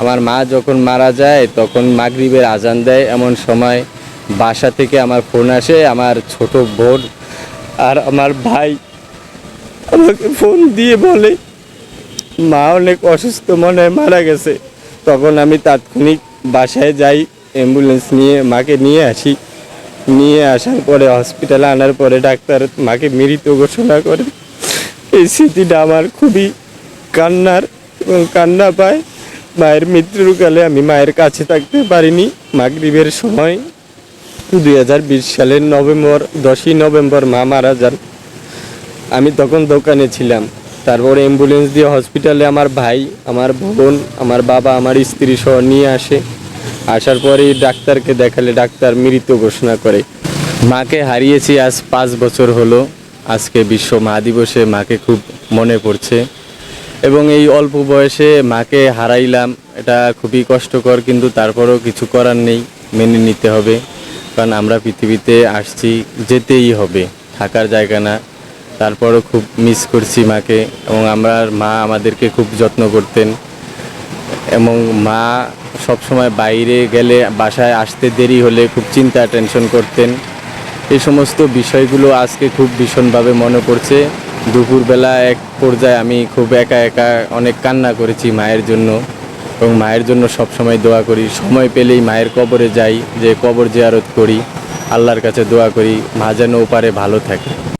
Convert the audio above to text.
আমার মা যখন মারা যায়, তখন মাগরিবের আজান দেয়। এমন সময় বাসা থেকে আমার ফোন আসে, আমার ছোট বোন আর আমার ভাই আমাকে ফোন দিয়ে বলে, মা অনেক অসুস্থ মনে মারা গেছে। তখন আমি তাৎক্ষণিক বাসায় যাই, অ্যাম্বুলেন্স নিয়ে, মাকে নিয়ে আসি। নিয়ে আসার পরে হসপিটালে আনার পরে ডাক্তার মাকে মৃত ঘোষণা করে। এই স্মৃতিটা আমার খুবই কান্নার এবং কান্না পায়। মায়ের মৃত্যুকালে আমি মায়ের কাছে থাকতে পারিনি। মাগরিবের সময় দুই হাজার বিশ সালের নভেম্বর, দশই নভেম্বর মা মারা যান। আমি তখন দোকানে ছিলাম। তারপরে অ্যাম্বুলেন্স দিয়ে হসপিটালে আমার ভাই, আমার বোন, আমার বাবা, আমার স্ত্রী সহ নিয়ে আসে। আসার পরে ডাক্তারকে দেখালে ডাক্তার মৃত ঘোষণা করে। মাকে হারিয়েছি আজ পাঁচ বছর হলো। আজকে বিশ্ব মা দিবসে মাকে খুব মনে পড়ছে। এবং এই অল্প বয়সে মাকে হারাইলাম, এটা খুবই কষ্টকর, কিন্তু তারপরেও কিছু করার নেই, মেনে নিতে হবে। কারণ আমরা পৃথিবীতে আসছি, যেতেই হবে, থাকার জায়গা না। তারপরও খুব মিস করছি মাকে, এবং আমার মা আমাদেরকে খুব যত্ন করতেন। এবং মা সবসময় বাইরে গেলে, বাসায় আসতে দেরি হলে খুব চিন্তা টেনশন করতেন। এই সমস্ত বিষয়গুলো আজকে খুব ভীষণভাবে মনে পড়ছে। দুপুরবেলা এক পর্যায়ে আমি খুব একা একা অনেক কান্না করেছি মায়ের জন্য এবং মায়ের জন্য সব সময় দোয়া করি। সময় পেলেই মায়ের কবরে যাই, যে কবর জিয়ারত করি। আল্লাহর কাছে দোয়া করি, মা যেন ওপারে ভালো থাকে।